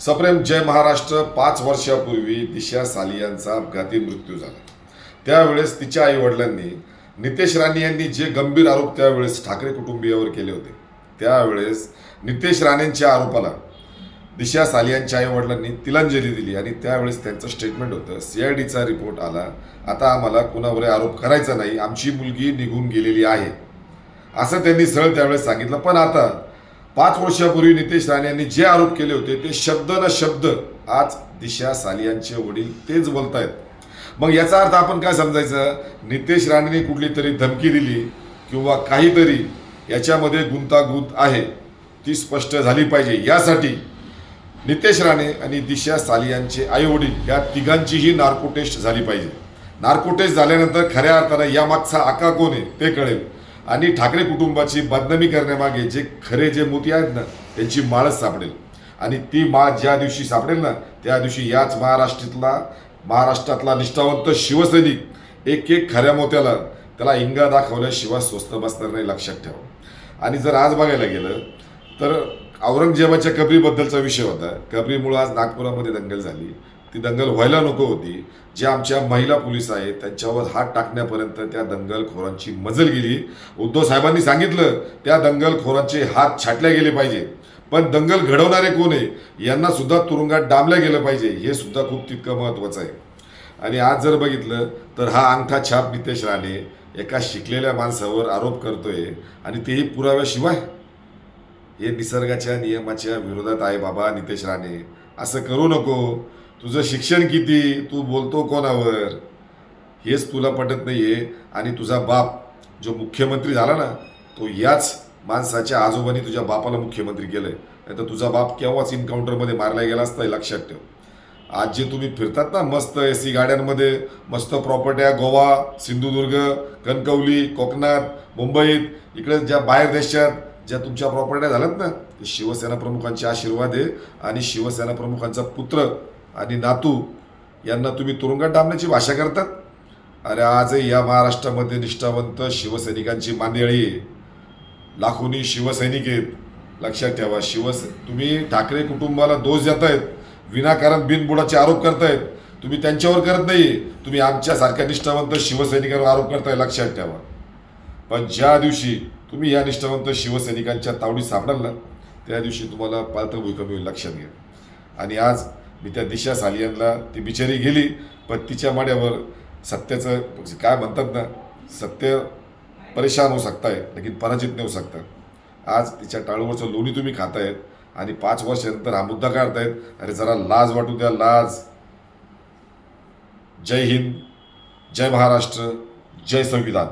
सप्रेम जय महाराष्ट्र पाच वर्षापूर्वी दिशा सालियांचा अपघाती मृत्यू झाला. त्यावेळेस तिच्या आईवडिलांनी नितेश राणे यांनी जे गंभीर आरोप त्यावेळेस ठाकरे कुटुंबियावर केले होते त्यावेळेस नितेश राणेंच्या आरोपाला दिशा सालियांच्या आईवडिलांनी तिलांजली दिली आणि त्यावेळेस त्यांचं स्टेटमेंट होतं सी आय डीचा रिपोर्ट आला आता आम्हाला कुणावर आरोप करायचा नाही आमची मुलगी निघून गेलेली आहे. असं त्यांनी सरळ त्यावेळेस सांगितलं. पण आता पाच वर्षापूर्वी नितेश राणे यांनी जे आरोप केले होते ते शब्द न शब्द आज दिशा सालियांचे वडील तेच बोलत आहेत मग याचा अर्थ आपण काय समजायचं? नितेश राणेने कुठली तरी धमकी दिली किंवा काहीतरी याच्यामध्ये गुंतागुंत आहे ती स्पष्ट झाली पाहिजे. यासाठी नितेश राणे आणि दिशा सालियांचे आई वडील या तिघांचीही नार्को टेस्ट झाली पाहिजे. नार्को टेस्ट झाल्यानंतर खऱ्या अर्थानं यामागचा आका कोण आहे ते कळेल. आणि ठाकरे कुटुंबाची बदनामी करण्यामागे जे खरे जे मोती आहेत ना त्यांची माळच सापडेल. आणि ती माळ ज्या दिवशी सापडेल ना त्या दिवशी याच महाराष्ट्रातला महाराष्ट्रातला निष्ठावंत शिवसैनिक एक एक खऱ्या मोत्याला त्याला इंगा दाखवल्याशिवाय स्वस्त बसणार नाही लक्षात ठेवा. आणि जर आज बघायला गेलं तर औरंगजेबाच्या कबरीबद्दलचा विषय होता. कबरीमुळं आज नागपुरामध्ये दंगल झाली. ती दंगल व्हायला नको होती. ज्या आमच्या महिला पोलीस आहेत त्यांच्यावर हात टाकण्यापर्यंत त्या दंगलखोरांची मजल गेली. उद्धव साहेबांनी सांगितलं त्या दंगलखोरांचे हात छाटले गेले पाहिजे. पण दंगल घडवणारे कोण आहे? यांना सुद्धा तुरुंगात डांबल्या गेलं पाहिजे. हे सुद्धा खूप तितकं महत्त्वाचं आहे. आणि आज जर बघितलं तर हा अंगठा छाप नितेश राणे एका शिकलेल्या माणसावर आरोप करतोय आणि तेही पुराव्याशिवाय. हे निसर्गाच्या नियमाच्या विरोधात आहे बाबा नितेश राणे. असं करू नको. तुझं शिक्षण किती? तू बोलतो कोणावर? हेच तुला पटत नाहीये. आणि तुझा बाप जो मुख्यमंत्री झाला ना तो याच माणसाच्या आजोबांनी तुझ्या बापाला मुख्यमंत्री केलंय. नाही तर तुझा बाप केव्हाच इन्काउंटरमध्ये मारला गेला असता हे लक्षात ठेव. आज जे तुम्ही फिरतात ना मस्त ए सी गाड्यांमध्ये मस्त प्रॉपर्ट्या गोवा सिंधुदुर्ग कणकवली कोकणात मुंबईत इकडे ज्या बाहेर देशात ज्या तुमच्या प्रॉपर्ट्या झाल्यात ना ते शिवसेना प्रमुखांचे आशीर्वाद आहे. आणि शिवसेना प्रमुखांचा पुत्र आणि नातू यांना तुम्ही तुरुंगात डांबण्याची भाषा करतात? अरे आजही या महाराष्ट्रामध्ये निष्ठावंत शिवसैनिकांची मांदेळी लाखोनी शिवसैनिक आहेत. लक्षात ठेवा शिवस तुम्ही ठाकरे कुटुंबाला दोष देतायत विनाकारण बिनबुडाचे आरोप करतायत. तुम्ही त्यांच्यावर करत नाही तुम्ही आमच्यासारख्या निष्ठावंत शिवसैनिकांवर आरोप करताय लक्षात ठेवा. पण ज्या दिवशी तुम्ही या निष्ठावंत शिवसैनिकांच्या तावडीत सापडाल ना त्या दिवशी तुम्हाला पालतं भूमिका होईल लक्षात घ्या. आणि आज मी त्या दिशा सालियांना ती बिचारी गेली पण तिच्या माड्यावर सत्याचं काय म्हणतात ना सत्य परेशान होऊ सकता आहे लेकिन पराजित नाही होऊ सकता आज तिच्या टाळूवरचं लोणी तुम्ही खातायत आणि पाच वर्षानंतर हा मुद्दा काढतायत अरे जरा लाज वाटू द्या लाज. जय हिंद जय महाराष्ट्र जय संविधान.